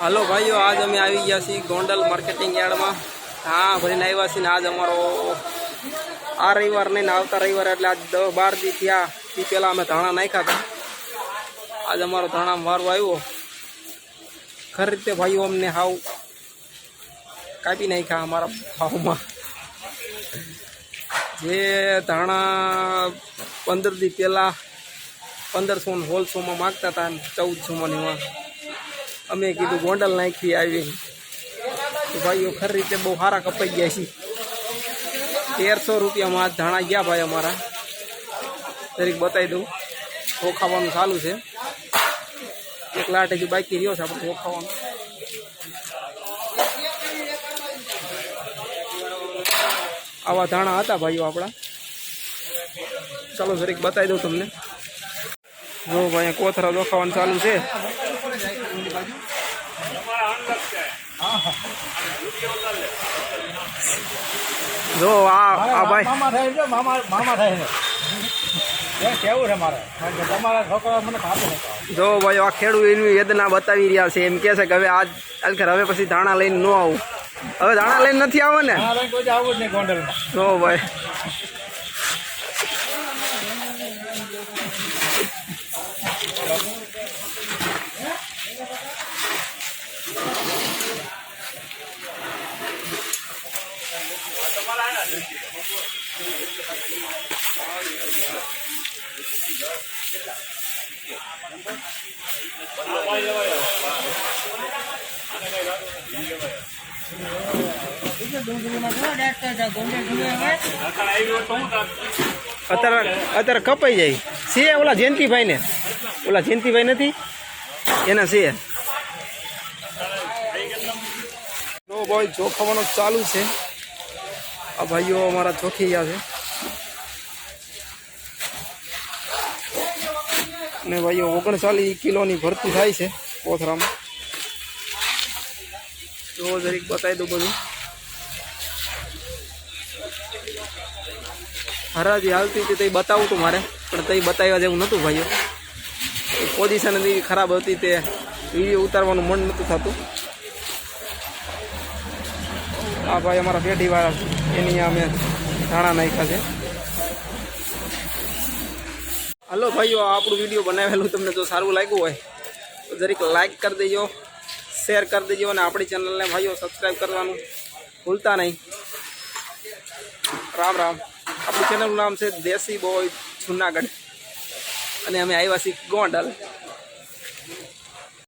હાલો ભાઈઓ, આજ અમે આવી ગયા છીએ ગોંડલ માર્કેટિંગ યાર્ડમાં. હા, ભરીને આવ્યા છીએ ને આજ અમારો આ રવિવાર નહીં ને આવતા રવિવારે એટલે આજ દસ બાર દી થયા. એ પહેલાં અમે ધાણા નાખ્યા હતા. આજ અમારો ધાણા મારવો આવ્યો. ખરી રીતે ભાઈઓ અમને હાવ કાપી નાખ્યા અમારા ભાવમાં. જે ધાણા પંદર દી પહેલાં પંદરસો સોળસોમાં માગતા હતા ચૌદસોમાં એમાં અમે કીધું ગોંડલ નાખી આવી. તો ભાઈઓ, ખરી રીતે બહુ સારા કપાઈ ગયા છે તેરસો રૂપિયામાં ધાણા ગયા ભાઈ અમારા. જરીક બતાવી દઉં. ઓખાવાનું ચાલુ છે. એક લાટ હજી બાકી રહ્યો છે આપણે ઓખાવાનું આવા ધાણા હતા ભાઈઓ આપણા. ચાલો જરીક બતાવી દઉં તમને. જો ભાઈ કોથરા દોખાવાનું ચાલુ છે જો આ આ ભાઈ મામા થાય છે મામા મામા થાય છે એ કેવું છે મારે કારણ કે તમારા છોકરા મને કાપી નાખો જો ભાઈ આ ખેડૂત એની વેદના બતાવી રહ્યા છે એમ કે છે કે હવે આજ આજખર હવે પછી ધાણા લઈને ન આવું. હવે ધાણા લઈને નથી આવે ને હા લઈને કોઈ આવું જ નહીં ગોંડલમાં. જો ભાઈ. અત્યારે અત્યારે કપાઈ જાય. છે ઓલા જયંતિભાઈ ને ઓલા જયંતિભાઈ નથી? એના છે તો ભાઈ જોખાવાનું ચાલુ છે. આ ભાઈઓ અમારા ચોખી ગયા છે. અને ભાઈઓ ઓગણચાલીસ કિલોની ભરતી થાય છે કોથરામાં. જો જરીક બતાવી દઉં બધું. હરાજી હાલતી હતી તે બતાવું હતું મારે, પણ તે બતાવ્યા જેવું નહોતું ભાઈઓ. પોઝિશન એવી ખરાબ હતી તે વીડિયો ઉતારવાનું મન નહોતું થતું. આ ભાઈ અમારા પેઢીવાળા છે. એની અમે ધાણા નાખ્યા છે. હલો ભાઈઓ આપણું વીડિયો બનાવેલું તમને જો સારું લાગ્યું હોય, તો જરીક લાઈક કરી દેજો શેર કરી દેજો અને આપણી ચેનલને ભાઈઓ સબસ્ક્રાઈબ કરવાનું ભૂલતા નહીં. રામ રામ. આપણી ચેનલનું નામ છે દેશી બોય જુનાગઢ. અને અમે આવ્યા છીએ ગોંડલ.